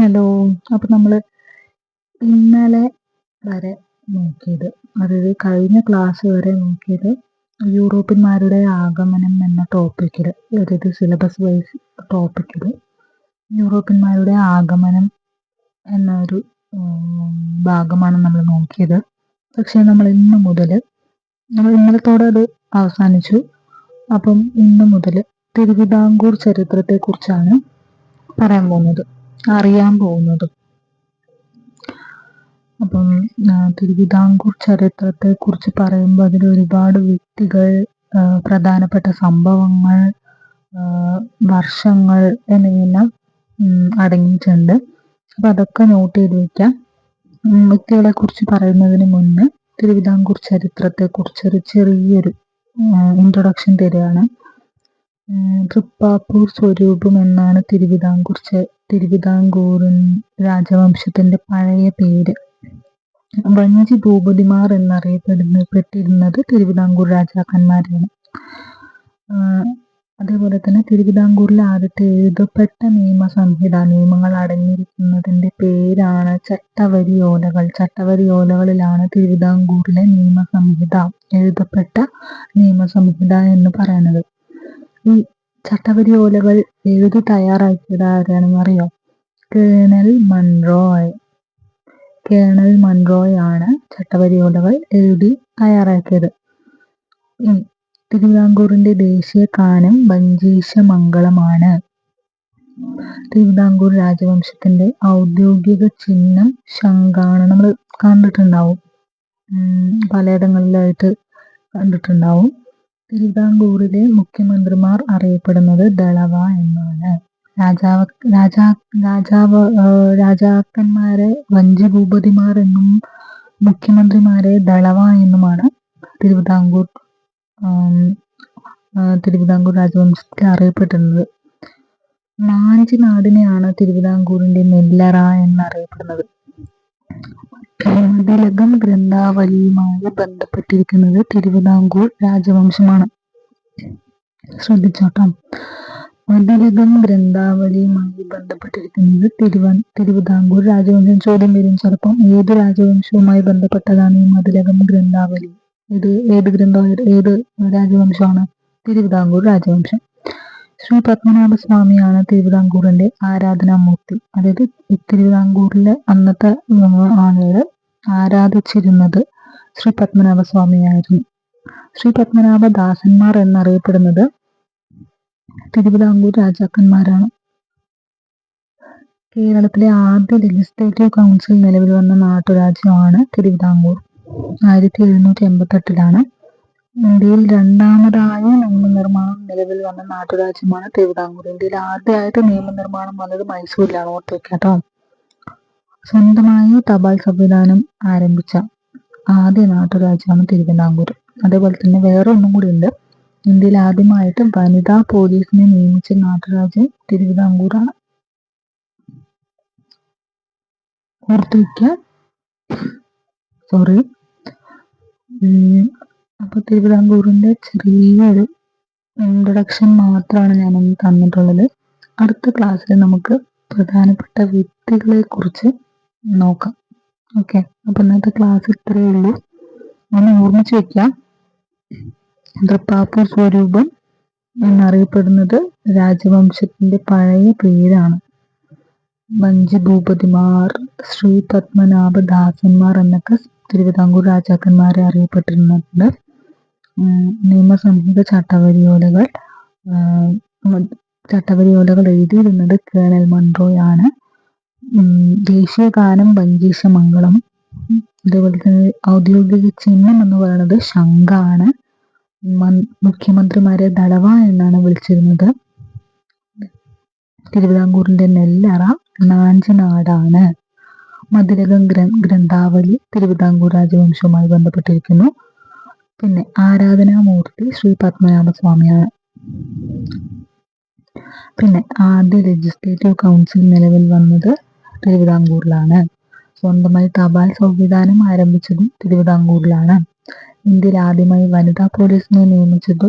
Hello അപ്പോൾ നമ്മൾ ഇന്നലെ വരെ നോക്കിയത്. അതായത് കഴിഞ്ഞ ക്ലാസ് വരെ നോക്കിയത് യൂറോപ്യന്മാരുടെ ആഗമനം എന്ന ടോപ്പിക്കിൽ അതായത് സിലബസ് വൈസ് ടോപ്പിക്കിൽ യൂറോപ്യന്മാരുടെ ആഗമനം എന്നൊരു ഭാഗമാണ് നമ്മൾ നോക്കിയത്. പക്ഷേ നമ്മൾ ഇന്ന് മുതൽ നമ്മൾ ഇന്നലത്തോടെ അത് അവസാനിച്ചു. അപ്പം ഇന്ന് മുതൽ തിരുവിതാംകൂർ ചരിത്രത്തെക്കുറിച്ചാണ് പറയാൻ പോകുന്നത്. അറിയാൻ പോകുന്നത്. അപ്പം തിരുവിതാംകൂർ ചരിത്രത്തെ കുറിച്ച് പറയുമ്പോൾ അതിൽ ഒരുപാട് വ്യക്തികൾ പ്രധാനപ്പെട്ട സംഭവങ്ങൾ വർഷങ്ങൾ എന്നിവയെല്ലാം അടങ്ങിയിട്ടുണ്ട്. അപ്പം അതൊക്കെ നോട്ട് ചെയ്ത് വെക്കാം. വ്യക്തികളെ കുറിച്ച് പറയുന്നതിന് മുന്നേ തിരുവിതാംകൂർ ചരിത്രത്തെ കുറിച്ചൊരു ചെറിയൊരു ഇൻട്രൊഡക്ഷൻ തരികയാണ്. തൃപ്പാപ്പൂർ സ്വരൂപം എന്നാണ് തിരുവിതാംകൂർ തിരുവിതാംകൂറിൻ രാജവംശത്തിന്റെ പഴയ പേര്. വഞ്ചി ഭൂപതിമാർ എന്നറിയപ്പെടുന്ന പെട്ടിരുന്നത് തിരുവിതാംകൂർ രാജാക്കന്മാരാണ്. അതേപോലെ തന്നെ തിരുവിതാംകൂറിലെ ആദ്യത്തെ എഴുതപ്പെട്ട നിയമസംഹിത നിയമങ്ങൾ അടങ്ങിയിരിക്കുന്നതിന്റെ പേരാണ് ചട്ടവരി ഓലകൾ ചട്ടവരി ഓലകളിലാണ് തിരുവിതാംകൂറിലെ നിയമസംഹിത എഴുതപ്പെട്ട നിയമസംഹിത എന്ന് പറയുന്നത്. ഈ ചട്ടവരി ഓലകൾ എഴുതി തയ്യാറാക്കിയത് ആരാണെന്നറിയോ കേണൽ മൺറോയ്. കേണൽ മൺറോയ് ആണ് ചട്ടവരി ഓലകൾ എഴുതി തയ്യാറാക്കിയത്. തിരുവിതാംകൂറിന്റെ ദേശീയ കാനം വഞ്ചീശ മംഗളമാണ് തിരുവിതാംകൂർ രാജവംശത്തിന്റെ ഔദ്യോഗിക ചിഹ്നം ശംഖാണ് നമ്മൾ കണ്ടിട്ടുണ്ടാവും പലയിടങ്ങളിലായിട്ട് കണ്ടിട്ടുണ്ടാവും. തിരുവിതാംകൂറിലെ മുഖ്യമന്ത്രിമാർ അറിയപ്പെടുന്നത് ദളവ എന്നാണ്. രാജാവ് രാജാ രാജാവ് രാജാക്കന്മാരെ വഞ്ചഭൂപതിമാർ എന്നും മുഖ്യമന്ത്രിമാരെ ദളവ എന്നുമാണ് തിരുവിതാംകൂർ തിരുവിതാംകൂർ രാജവംശത്തിൽ അറിയപ്പെട്ടിരുന്നത് മാഞ്ചി നാടിനെയാണ് തിരുവിതാംകൂറിന്റെ നെല്ലറ എന്നറിയപ്പെടുന്നത്. തിലകം ഗ്രന്ഥാവലിയുമായി ബന്ധപ്പെട്ടിരിക്കുന്നത് തിരുവിതാംകൂർ രാജവംശമാണ്. ശ്രദ്ധിച്ചോട്ടോ. മതിലകം ഗ്രന്ഥാവലിയുമായി ബന്ധപ്പെട്ടിരിക്കുന്നത് തിരുവ തിരുവിതാംകൂർ രാജവംശം ചോദ്യം വരും. ചിലപ്പം ഏത് രാജവംശവുമായി ബന്ധപ്പെട്ടതാണ് ഈ മതിലകം ഗ്രന്ഥാവലി? ഇത് ഏത് ഗ്രന്ഥ ഏത് രാജവംശമാണ്? തിരുവിതാംകൂർ രാജവംശം. ശ്രീ പത്മനാഭ സ്വാമിയാണ് തിരുവിതാംകൂറിന്റെ ആരാധനാമൂർത്തി. അതായത് തിരുവിതാംകൂറിലെ അന്നത്തെ ആളുകൾ ആരാധിച്ചിരുന്നത് ശ്രീ പത്മനാഭ സ്വാമിയായിരുന്നു ശ്രീ പത്മനാഭ ദാസന്മാർ എന്നറിയപ്പെടുന്നത് തിരുവിതാംകൂർ രാജാക്കന്മാരാണ്. കേരളത്തിലെ ആദ്യ ലെജിസ്ലേറ്റീവ് കൗൺസിൽ നിലവിൽ വന്ന നാട്ടുരാജ്യമാണ് തിരുവിതാംകൂർ. ആയിരത്തി എഴുന്നൂറ്റി എൺപത്തെട്ടിലാണ് ഇന്ത്യയിൽ രണ്ടാമതായി നിയമനിർമ്മാണം നിലവിൽ വന്ന നാട്ടുരാജ്യമാണ് തിരുവിതാംകൂർ. ഇന്ത്യയിൽ ആദ്യമായിട്ട് നിയമനിർമ്മാണം വന്നത് മൈസൂരിലാണ്. ഓർത്ത് കേട്ടോ. സ്വന്തമായി തപാൽ സംവിധാനം ആരംഭിച്ച ആദ്യ നാട്ടുരാജ്യമാണ് തിരുവിതാംകൂർ. അതേപോലെ തന്നെ വേറെ ഒന്നും കൂടി ഉണ്ട്. ഇന്ത്യയിൽ ആദ്യമായിട്ട് വനിതാ പോലീസിനെ നിയമിച്ച നാട്ടുരാജ്യം തിരുവിതാംകൂറാണ്. ഓർത്തു വയ്ക്കുക സോറി അപ്പോൾ തിരുവിതാംകൂറിന്റെ ചെറിയൊരു ഇൻട്രൊഡക്ഷൻ മാത്രമാണ് ഞാനൊന്ന് തന്നിട്ടുള്ളത്. അടുത്ത ക്ലാസ്സിൽ നമുക്ക് പ്രധാനപ്പെട്ട വ്യക്തികളെ കുറിച്ച് നോക്കാം. ഓക്കെ അപ്പം ഇന്നത്തെ ക്ലാസ് ഇത്രയേ ഉള്ളൂ. ഞാൻ ഓർമ്മിച്ച് വെക്കാം തൃപ്പാപ്പൂർ സ്വരൂപം എന്നറിയപ്പെടുന്നത് രാജവംശത്തിന്റെ പഴയ പേരാണ്. വഞ്ചഭൂപതിമാർ ശ്രീ പത്മനാഭദാസന്മാർ എന്നൊക്കെ തിരുവിതാംകൂർ രാജാക്കന്മാരെ അറിയപ്പെട്ടിരുന്നുണ്ട് നിയമസംഹിത ചട്ടവരിയോലകൾ ചട്ടവരിയോലകൾ എഴുതിയിരുന്നത് കേണൽ മൺറോയാണ്. ദേശീയ ഗാനം വഞ്ചീശമംഗളം അതേപോലെ തന്നെ ഔദ്യോഗിക ചിഹ്നം എന്ന് പറയുന്നത് ശംഖാണ്. മുഖ്യമന്ത്രിമാരെ ദളവ എന്നാണ് വിളിച്ചിരുന്നത്. തിരുവിതാംകൂറിന്റെ നെല്ലറ നാഞ്ചനാടാണ്. മധുരകം ഗ്രന്ഥാവലി തിരുവിതാംകൂർ രാജവംശവുമായി ബന്ധപ്പെട്ടിരിക്കുന്നു. പിന്നെ ആരാധനാമൂർത്തി ശ്രീ പത്മനാഭസ്വാമിയാണ്. പിന്നെ ആദ്യ ലെജിസ്ലേറ്റീവ് കൗൺസിൽ നിലവിൽ വന്നത് തിരുവിതാംകൂറിലാണ്. സ്വന്തമായി തപാൽ സംവിധാനം ആരംഭിച്ചതും തിരുവിതാംകൂറിലാണ്. ഇന്ത്യയിൽ ആദ്യമായി വനിതാ പോലീസിനെ നിയമിച്ചത്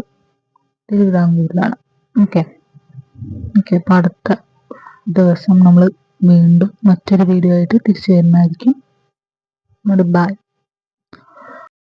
തിരുവിതാംകൂറിലാണ്. ഓക്കെ. ഓക്കെ അപ്പൊ അടുത്ത ദിവസം നമ്മൾ വീണ്ടും മറ്റൊരു വീഡിയോ ആയിട്ട് തിരിച്ചു വരുന്നതായിരിക്കും. ബൈ.